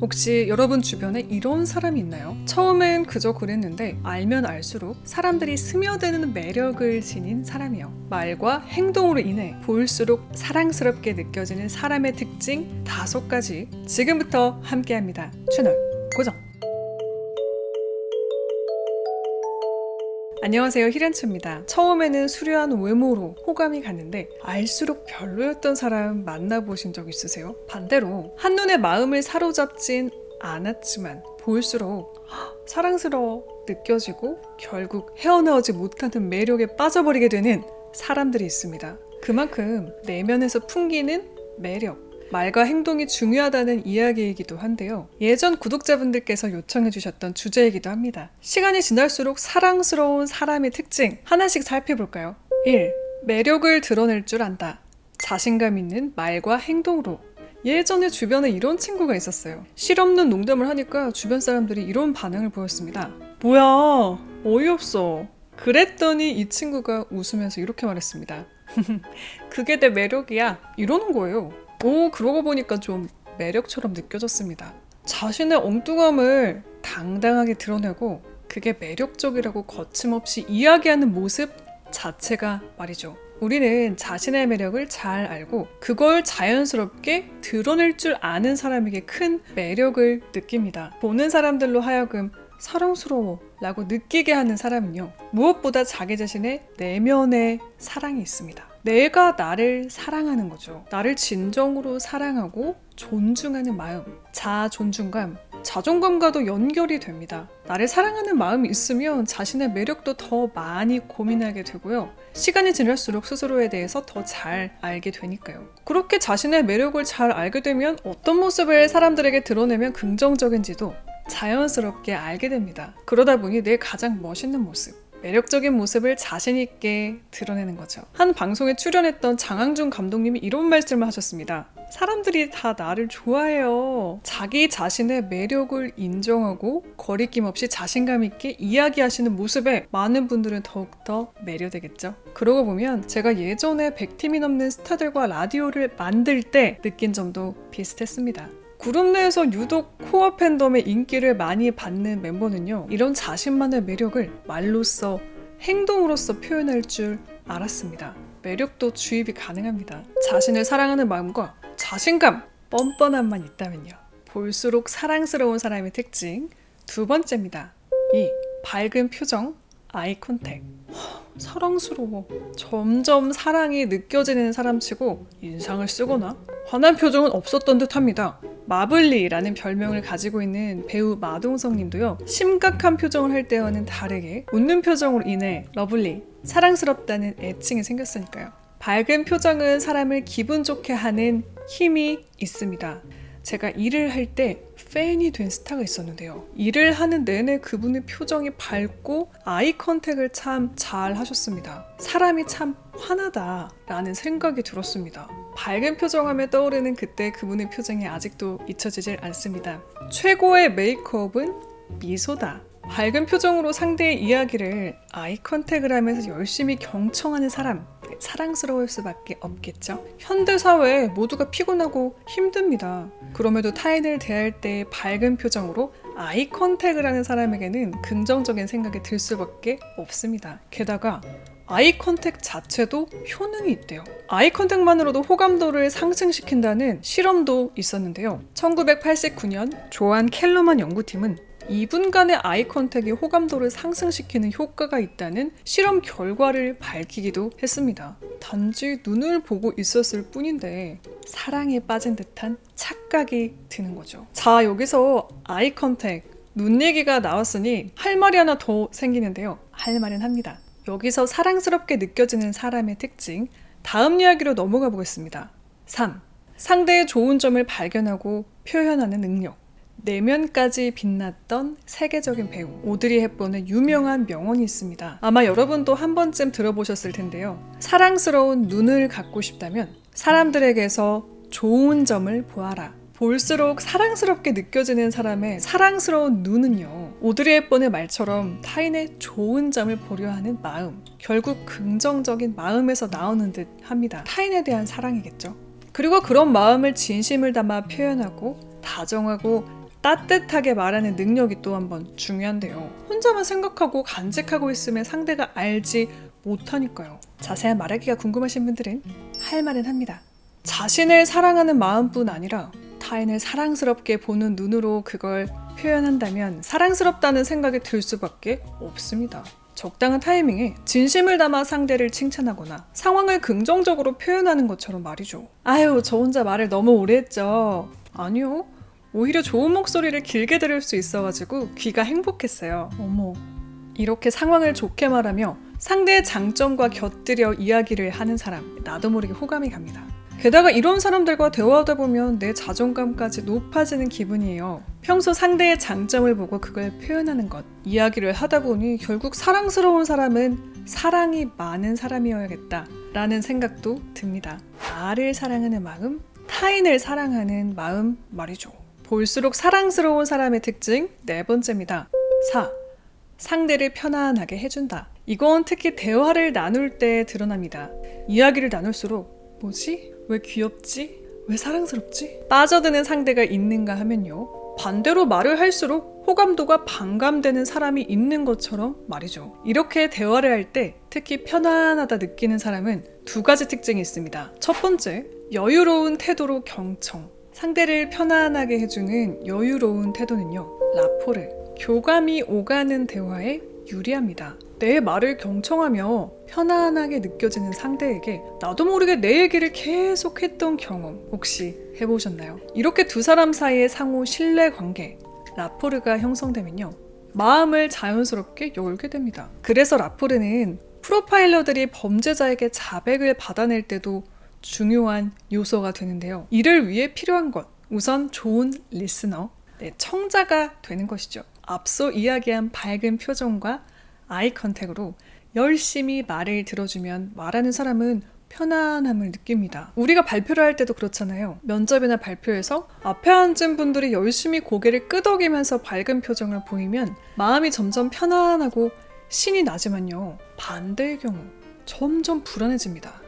혹시 여러분 주변에 이런 사람이 있나요? 처음엔 그저 그랬는데 알면 알수록 사람들이 스며드는 매력을 지닌 사람이요. 말과 행동으로 인해 볼수록 사랑스럽게 느껴지는 사람의 특징 다섯 가지 지금부터 함께합니다. 채널 고정. 안녕하세요 히렌츠입니다. 처음에는 수려한 외모로 호감이 갔는데 알수록 별로였던 사람 만나보신 적 있으세요? 반대로 한눈에 마음을 사로잡진 않았지만 볼수록 헉, 사랑스러워 느껴지고 결국 헤어나오지 못하는 매력에 빠져버리게 되는 사람들이 있습니다. 그만큼 내면에서 풍기는 매력 말과 행동이 중요하다는 이야기이기도 한데요. 예전 구독자분들께서 요청해주셨던 주제이기도 합니다. 시간이 지날수록 사랑스러운 사람의 특징 하나씩 살펴볼까요? 1. 매력을 드러낼 줄 안다. 자신감 있는 말과 행동으로. 예전에 주변에 이런 친구가 있었어요. 실없는 농담을 하니까 주변 사람들이 이런 반응을 보였습니다. 뭐야, 어이없어. 그랬더니 이 친구가 웃으면서 이렇게 말했습니다. 그게 내 매력이야. 이러는 거예요. 오, 그러고 보니까 좀 매력처럼 느껴졌습니다. 자신의 엉뚱함을 당당하게 드러내고 그게 매력적이라고 거침없이 이야기하는 모습 자체가 말이죠. 우리는 자신의 매력을 잘 알고 그걸 자연스럽게 드러낼 줄 아는 사람에게 큰 매력을 느낍니다. 보는 사람들로 하여금 사랑스러워 라고 느끼게 하는 사람은요. 무엇보다 자기 자신의 내면에 사랑이 있습니다. 내가 나를 사랑하는 거죠. 나를 진정으로 사랑하고 존중하는 마음, 자아 존중감, 자존감과도 연결이 됩니다. 나를 사랑하는 마음이 있으면 자신의 매력도 더 많이 고민하게 되고요. 시간이 지날수록 스스로에 대해서 더 잘 알게 되니까요. 그렇게 자신의 매력을 잘 알게 되면 어떤 모습을 사람들에게 드러내면 긍정적인지도 자연스럽게 알게 됩니다. 그러다 보니 내 가장 멋있는 모습, 매력적인 모습을 자신있게 드러내는 거죠. 한 방송에 출연했던 장항준 감독님이 이런 말씀을 하셨습니다. 사람들이 다 나를 좋아해요. 자기 자신의 매력을 인정하고 거리낌 없이 자신감 있게 이야기하시는 모습에 많은 분들은 더욱더 매료되겠죠. 그러고 보면 제가 예전에 100팀이 넘는 스타들과 라디오를 만들 때 느낀 점도 비슷했습니다. 그룹 내에서 유독 코어 팬덤의 인기를 많이 받는 멤버는요, 이런 자신만의 매력을 말로써 행동으로써 표현할 줄 알았습니다. 매력도 주입이 가능합니다. 자신을 사랑하는 마음과 자신감, 뻔뻔함만 있다면요. 볼수록 사랑스러운 사람의 특징 두 번째입니다. 이 밝은 표정, 아이 컨택. 허, 사랑스러워. 점점 사랑이 느껴지는 사람치고 인상을 쓰거나 화난 표정은 없었던 듯합니다. 마블리라는 별명을 가지고 있는 배우 마동석 님도요. 심각한 표정을 할 때와는 다르게 웃는 표정으로 인해 러블리, 사랑스럽다는 애칭이 생겼으니까요. 밝은 표정은 사람을 기분 좋게 하는 힘이 있습니다. 제가 일을 할 때 팬이 된 스타가 있었는데요. 일을 하는 내내 그분의 표정이 밝고 아이 컨택을 참 잘 하셨습니다. 사람이 참 환하다라는 생각이 들었습니다. 밝은 표정하며 떠오르는 그때 그분의 표정이 아직도 잊혀지질 않습니다. 최고의 메이크업은 미소다. 밝은 표정으로 상대의 이야기를 아이 컨택을 하면서 열심히 경청하는 사람. 사랑스러울 수밖에 없겠죠. 현대 사회 모두가 피곤하고 힘듭니다. 그럼에도 타인을 대할 때 밝은 표정으로 아이 컨택을 하는 사람에게는 긍정적인 생각이 들 수밖에 없습니다. 게다가 아이 컨택 자체도 효능이 있대요. 아이 컨택만으로도 호감도를 상승시킨다는 실험도 있었는데요. 1989년 조한 켈러만 연구팀은 2분간의 아이 컨택이 호감도를 상승시키는 효과가 있다는 실험 결과를 밝히기도 했습니다. 단지 눈을 보고 있었을 뿐인데 사랑에 빠진 듯한 착각이 드는 거죠. 자, 여기서 아이 컨택, 눈 얘기가 나왔으니 할 말이 하나 더 생기는데요. 할 말은 합니다. 여기서 사랑스럽게 느껴지는 사람의 특징, 다음 이야기로 넘어가 보겠습니다. 3. 상대의 좋은 점을 발견하고 표현하는 능력. 내면까지 빛났던 세계적인 배우 오드리 헵번의 유명한 명언이 있습니다. 아마 여러분도 한 번쯤 들어보셨을 텐데요. 사랑스러운 눈을 갖고 싶다면 사람들에게서 좋은 점을 보아라. 볼수록 사랑스럽게 느껴지는 사람의 사랑스러운 눈은요. 오드리 헵번의 말처럼 타인의 좋은 점을 보려 하는 마음. 결국 긍정적인 마음에서 나오는 듯 합니다. 타인에 대한 사랑이겠죠. 그리고 그런 마음을 진심을 담아 표현하고 다정하고 따뜻하게 말하는 능력이 또 한번 중요한데요. 혼자만 생각하고 간직하고 있으면 상대가 알지 못하니까요. 자세한 말하기가 궁금하신 분들은 할 말은 합니다. 자신을 사랑하는 마음뿐 아니라 타인을 사랑스럽게 보는 눈으로 그걸 표현한다면 사랑스럽다는 생각이 들 수밖에 없습니다. 적당한 타이밍에 진심을 담아 상대를 칭찬하거나 상황을 긍정적으로 표현하는 것처럼 말이죠. 아유, 저 혼자 말을 너무 오래 했죠. 아니요. 오히려 좋은 목소리를 길게 들을 수 있어가지고 귀가 행복했어요. 어머. 이렇게 상황을 좋게 말하며 상대의 장점과 곁들여 이야기를 하는 사람, 나도 모르게 호감이 갑니다. 게다가 이런 사람들과 대화하다 보면 내 자존감까지 높아지는 기분이에요. 평소 상대의 장점을 보고 그걸 표현하는 것. 이야기를 하다 보니 결국 사랑스러운 사람은 사랑이 많은 사람이어야겠다. 라는 생각도 듭니다. 나를 사랑하는 마음, 타인을 사랑하는 마음 말이죠. 볼수록 사랑스러운 사람의 특징 네 번째입니다. 4. 상대를 편안하게 해준다. 이건 특히 대화를 나눌 때 드러납니다. 이야기를 나눌수록 뭐지? 왜 귀엽지? 왜 사랑스럽지? 빠져드는 상대가 있는가 하면요. 반대로 말을 할수록 호감도가 반감되는 사람이 있는 것처럼 말이죠. 이렇게 대화를 할 때 특히 편안하다 느끼는 사람은 두 가지 특징이 있습니다. 첫 번째, 여유로운 태도로 경청. 상대를 편안하게 해주는 여유로운 태도는요. 라포르, 교감이 오가는 대화에 유리합니다. 내 말을 경청하며 편안하게 느껴지는 상대에게 나도 모르게 내 얘기를 계속 했던 경험 혹시 해보셨나요? 이렇게 두 사람 사이의 상호 신뢰 관계, 라포르가 형성되면요. 마음을 자연스럽게 열게 됩니다. 그래서 라포르는 프로파일러들이 범죄자에게 자백을 받아낼 때도 중요한 요소가 되는데요. 이를 위해 필요한 것, 우선 좋은 리스너, 네, 청자가 되는 것이죠. 앞서 이야기한 밝은 표정과 아이 컨택으로 열심히 말을 들어주면 말하는 사람은 편안함을 느낍니다. 우리가 발표를 할 때도 그렇잖아요. 면접이나 발표에서 앞에 앉은 분들이 열심히 고개를 끄덕이면서 밝은 표정을 보이면 마음이 점점 편안하고 신이 나지만요. 반대의 경우 점점 불안해집니다.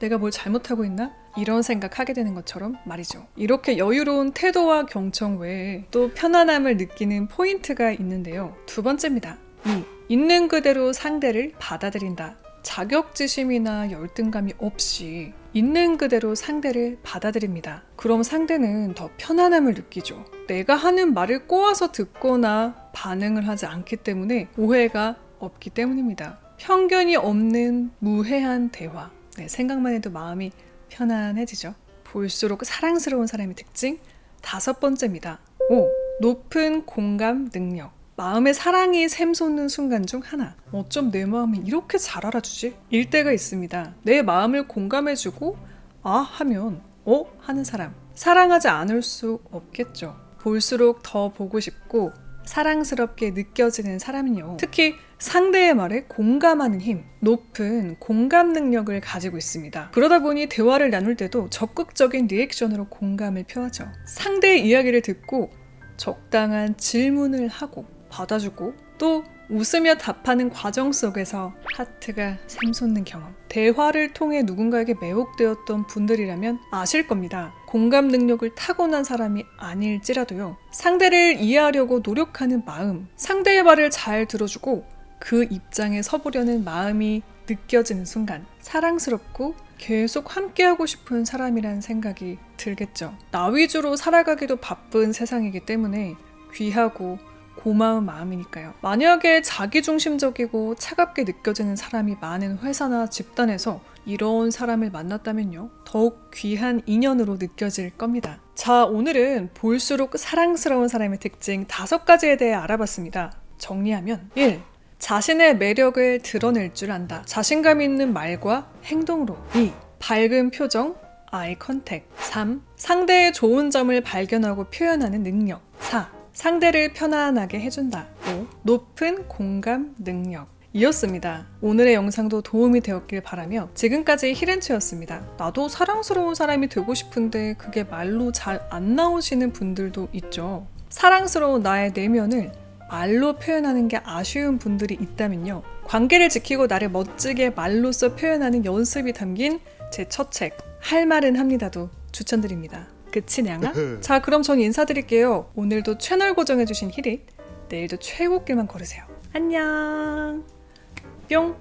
하, 내가 뭘 잘못하고 있나? 이런 생각하게 되는 것처럼 말이죠. 이렇게 여유로운 태도와 경청 외에 또 편안함을 느끼는 포인트가 있는데요. 두 번째입니다. 2. 있는 그대로 상대를 받아들인다. 자격지심이나 열등감이 없이 있는 그대로 상대를 받아들입니다. 그럼 상대는 더 편안함을 느끼죠. 내가 하는 말을 꼬아서 듣거나 반응을 하지 않기 때문에 오해가 없기 때문입니다. 편견이 없는 무해한 대화. 네, 생각만 해도 마음이 편안해지죠. 볼수록 사랑스러운 사람의 특징 다섯 번째입니다. 5. 높은 공감 능력. 마음에 사랑이 샘솟는 순간 중 하나. 어쩜 내 마음이 이렇게 잘 알아주지? 일 때가 있습니다. 내 마음을 공감해주고 아 하면 어 하는 사람. 사랑하지 않을 수 없겠죠. 볼수록 더 보고 싶고 사랑스럽게 느껴지는 사람은요. 특히 상대의 말에 공감하는 힘, 높은 공감 능력을 가지고 있습니다. 그러다 보니 대화를 나눌 때도 적극적인 리액션으로 공감을 표하죠. 상대의 이야기를 듣고 적당한 질문을 하고 받아주고 또 웃으며 답하는 과정 속에서 하트가 샘솟는 경험. 대화를 통해 누군가에게 매혹되었던 분들이라면 아실 겁니다. 공감 능력을 타고난 사람이 아닐지라도요. 상대를 이해하려고 노력하는 마음, 상대의 말을 잘 들어주고 그 입장에 서보려는 마음이 느껴지는 순간 사랑스럽고 계속 함께하고 싶은 사람이라는 생각이 들겠죠. 나 위주로 살아가기도 바쁜 세상이기 때문에 귀하고 고마운 마음이니까요. 만약에 자기중심적이고 차갑게 느껴지는 사람이 많은 회사나 집단에서 이런 사람을 만났다면요. 더욱 귀한 인연으로 느껴질 겁니다. 자, 오늘은 볼수록 사랑스러운 사람의 특징 다섯 가지에 대해 알아봤습니다. 정리하면 1. 자신의 매력을 드러낼 줄 안다. 자신감 있는 말과 행동으로. 2. 밝은 표정, 아이 컨택. 3. 상대의 좋은 점을 발견하고 표현하는 능력. 4. 상대를 편안하게 해준다. 5. 높은 공감 능력. 이었습니다. 오늘의 영상도 도움이 되었길 바라며 지금까지 히렌츠였습니다. 나도 사랑스러운 사람이 되고 싶은데 그게 말로 잘 안 나오시는 분들도 있죠. 사랑스러운 나의 내면을 말로 표현하는 게 아쉬운 분들이 있다면요. 관계를 지키고 나를 멋지게 말로써 표현하는 연습이 담긴 제 첫 책, 할 말은 합니다도 추천드립니다. 그치 냥아? 자 그럼 전 인사드릴게요. 오늘도 채널 고정해주신 히릿 내일도 최고길만 걸으세요. 안녕 뿅